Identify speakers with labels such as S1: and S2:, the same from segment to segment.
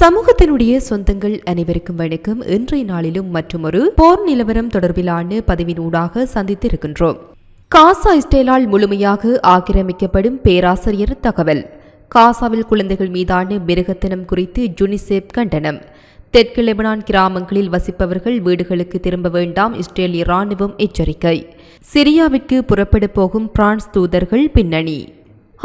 S1: சமூகத்தினுடைய சொந்தங்கள் அனைவருக்கும் வணக்கம். இன்றைய நாளிலும் மற்றொரு போர் நிலவரம் தொடர்பிலான பதிவினூடாக சந்தித்திருக்கின்றோம். காசா இஸ்ரேலால் முழுமையாக ஆக்கிரமிக்கப்படும் பேராசிரியர் தகவல். காசாவில் குழந்தைகள் மீதான மிருகத்தனம் குறித்து ஜுனிசெப் கண்டனம். தெற்கு லெபனான் கிராமங்களில் வசிப்பவர்கள் வீடுகளுக்கு திரும்ப வேண்டாம் இஸ்ரேலிய ராணுவம் எச்சரிக்கை. சிரியாவிற்கு புறப்பட போகும் பிரான்ஸ் தூதர்கள் பின்னணி.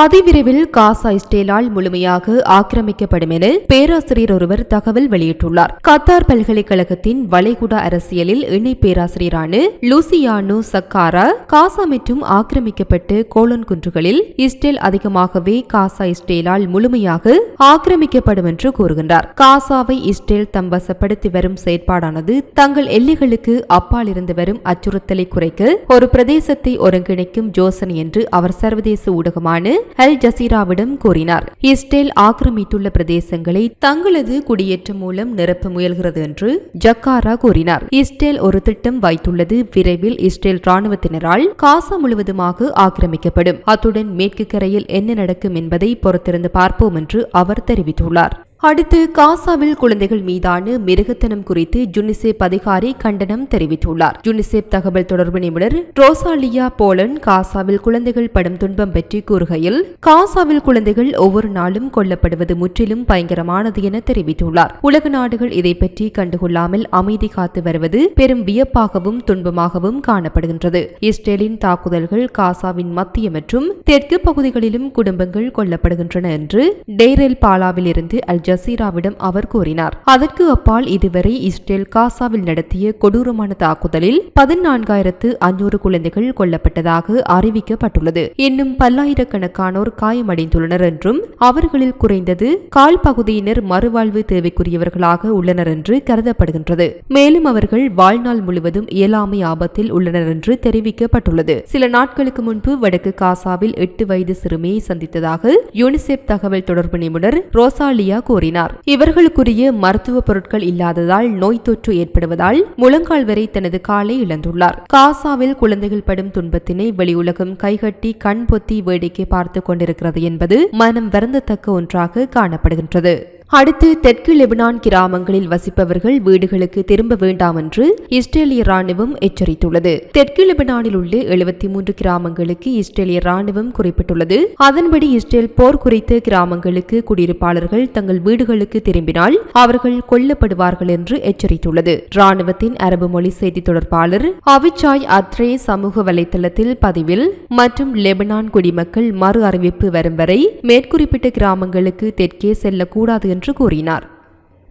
S1: அதிவிரைவில் காசா இஸ்ரேலால் முழுமையாக ஆக்கிரமிக்கப்படும் என பேராசிரியர் ஒருவர் தகவல் வெளியிட்டுள்ளார். கத்தார் பல்கலைக்கழகத்தின் வளைகுடா அரசியலில் இணை பேராசிரியரான லூசியானு சக்காரா காசா மற்றும் ஆக்கிரமிக்கப்பட்ட கோலன் குன்றுகளில் இஸ்ரேல் அதிகமாகவே காசா இஸ்ரேலால் முழுமையாக ஆக்கிரமிக்கப்படும் என்று கூறுகின்றார். காசாவை இஸ்ரேல் தம்பசப்படுத்தி வரும் செயற்பாடானது தங்கள் எல்லைகளுக்கு அப்பால் இருந்து வரும் அச்சுறுத்தலை குறைக்க ஒரு பிரதேசத்தை ஒருங்கிணைக்கும் ஜோசன் என்று அவர் சர்வதேச ஊடகமான அல் ஜசீராவிடம் கூறினார். இஸ்ரேல் ஆக்கிரமித்துள்ள பிரதேசங்களை தங்களது குடியேற்றம் மூலம் நிரப்ப முயல்கிறது என்று ஜக்காரா கூறினார். இஸ்ரேல் ஒரு திட்டம் வைத்துள்ளது. விரைவில் இஸ்ரேல் ராணுவத்தினரால் காசா முழுவதுமாக ஆக்கிரமிக்கப்படும். அத்துடன் மேற்கு கரையில் என்ன நடக்கும் என்பதை பொறுத்திருந்து பார்ப்போம் என்று அவர் தெரிவித்துள்ளார். அடுத்து காசாவில் குழந்தைகள் மீதான மிருகத்தனம் குறித்து ஜுனிசெப் அதிகாரி கண்டனம் தெரிவித்துள்ளார். ஜுனிசெப் தகவல் தொடர்பு நிபுணர் ரோசாலியா போலன் காசாவில் குழந்தைகள் படும் துன்பம் பற்றி கூறுகையில் காசாவில் குழந்தைகள் ஒவ்வொரு நாளும் கொல்லப்படுவது முற்றிலும் பயங்கரமானது என தெரிவித்துள்ளார். உலக நாடுகள் இதை பற்றி கண்டுகொள்ளாமல் அமைதி காத்து வருவது பெரும் வியப்பாகவும் துன்பமாகவும் காணப்படுகின்றது. இஸ்ரேலின் தாக்குதல்கள் காசாவின் மத்திய மற்றும் தெற்கு பகுதிகளிலும் குடும்பங்கள் கொல்லப்படுகின்றன என்று டெய்ரெல் பாலாவில் இருந்து ஜசீராவிடம் அவர் கூறினார். அதற்கு அப்பால் இதுவரை இஸ்ரேல் காசாவில் நடத்திய கொடூரமான தாக்குதலில் பதினான்காயிரத்து அஞ்சூறு குழந்தைகள் கொல்லப்பட்டதாக அறிவிக்கப்பட்டுள்ளது. இன்னும் பல்லாயிரக்கணக்கானோர் காயமடைந்துள்ளனர் என்றும் அவர்களில் குறைந்தது கால் பகுதியினர் மறுவாழ்வு தேவைக்குரியவர்களாக உள்ளனர் என்று கருதப்படுகின்றது. மேலும் அவர்கள் வாழ்நாள் முழுவதும் இயலாமை ஆபத்தில் உள்ளனர் என்று தெரிவிக்கப்பட்டுள்ளது. சில நாட்களுக்கு முன்பு வடக்கு காசாவில் எட்டு வயது சிறுமியை சந்தித்ததாக யூனிசெப் தகவல் தொடர்பு நிபுணர் ரோசாலியா கூறினார். இவர்களுக்குரிய மருத்துவ பொருட்கள் இல்லாததால் நோய் தொற்று ஏற்படுவதால் முழங்கால் வரை தனது காலை இழந்துள்ளார். காசாவில் குழந்தைகள் படும் துன்பத்தினை வெளியுலகம் கைகட்டி கண் பொத்தி வேடிக்கை பார்த்துக் கொண்டிருக்கிறது என்பது மனம் வருந்தத்தக்க ஒன்றாக காணப்படுகின்றது. அடுத்து தெற்கு லெபனான் கிராமங்களில் வசிப்பவர்கள் வீடுகளுக்கு திரும்ப வேண்டாம் என்று இஸ்ரேலிய ராணுவம் எச்சரித்துள்ளது. தெற்கு லெபனானில் உள்ள எழுபத்தி மூன்று கிராமங்களுக்கு இஸ்ரேலிய ராணுவம் குறிப்பிட்டுள்ளது. அதன்படி இஸ்ரேல் போர் குறித்த கிராமங்களுக்கு குடியிருப்பாளர்கள் தங்கள் வீடுகளுக்கு திரும்பினால் அவர்கள் கொல்லப்படுவார்கள் என்று எச்சரித்துள்ளது. ராணுவத்தின் அரபு மொழி செய்தி தொடர்பாளர் அவிச்சாய் அத்ரே சமூக வலைதளத்தில் பதிவில் மற்றும் லெபனான் குடிமக்கள் மறு அறிவிப்பு வரும் வரை மேற்குறிப்பிட்ட கிராமங்களுக்கு தெற்கே செல்லக்கூடாது என்று என்று கூறினார்.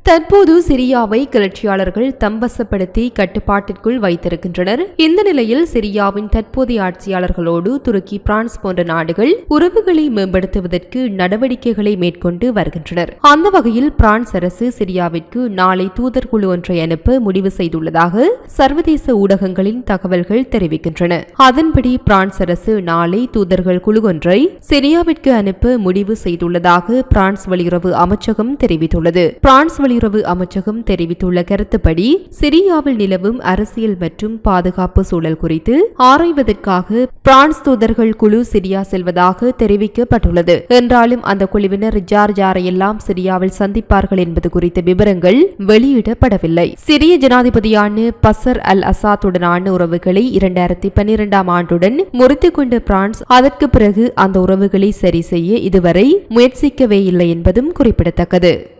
S1: தற்போது சிரியாவை கிளர்ச்சியாளர்கள் தம்பசப்படுத்தி கட்டுப்பாட்டிற்குள் வைத்திருக்கின்றனர். இந்த நிலையில் சிரியாவின் தற்போதைய ஆட்சியாளர்களோடு துருக்கி பிரான்ஸ் போன்ற நாடுகள் உறவுகளை மேம்படுத்துவதற்கு நடவடிக்கைகளை மேற்கொண்டு வருகின்றனர். அந்த வகையில் பிரான்ஸ் அரசு சிரியாவிற்கு நாளை தூதர் குழு ஒன்றை அனுப்ப முடிவு செய்துள்ளதாக சர்வதேச ஊடகங்களின் தகவல்கள் தெரிவிக்கின்றன. அதன்படி பிரான்ஸ் அரசு நாளை தூதர்கள் குழு ஒன்றை சிரியாவிற்கு அனுப்ப முடிவு செய்துள்ளதாக பிரான்ஸ் வெளியுறவு அமைச்சகம் தெரிவித்துள்ளது. பிரான்ஸ் வெளியுறவு அமைச்சகம் தெரிவித்துள்ள கருத்துப்படி சிரியாவில் நிலவும் அரசியல் மற்றும் பாதுகாப்பு சூழல் குறித்து ஆராய்வதற்காக பிரான்ஸ் தூதர்கள் குழு சிரியா செல்வதாக தெரிவிக்கப்பட்டுள்ளது. என்றாலும் அந்த குழுவினர் ஜார் ஜாரையெல்லாம் சிரியாவில் சந்திப்பார்கள் என்பது குறித்த விவரங்கள் வெளியிடப்படவில்லை. சிரிய ஜனாதிபதியான பசர் அல் அசாத்துடனான உறவுகளை இரண்டாயிரத்தி பன்னிரெண்டாம் ஆண்டுடன் முறித்துக் கொண்ட பிரான்ஸ் அதற்கு பிறகு அந்த உறவுகளை சரி செய்ய இதுவரை முயற்சிக்கவே இல்லை என்பதும் குறிப்பிடத்தக்கது.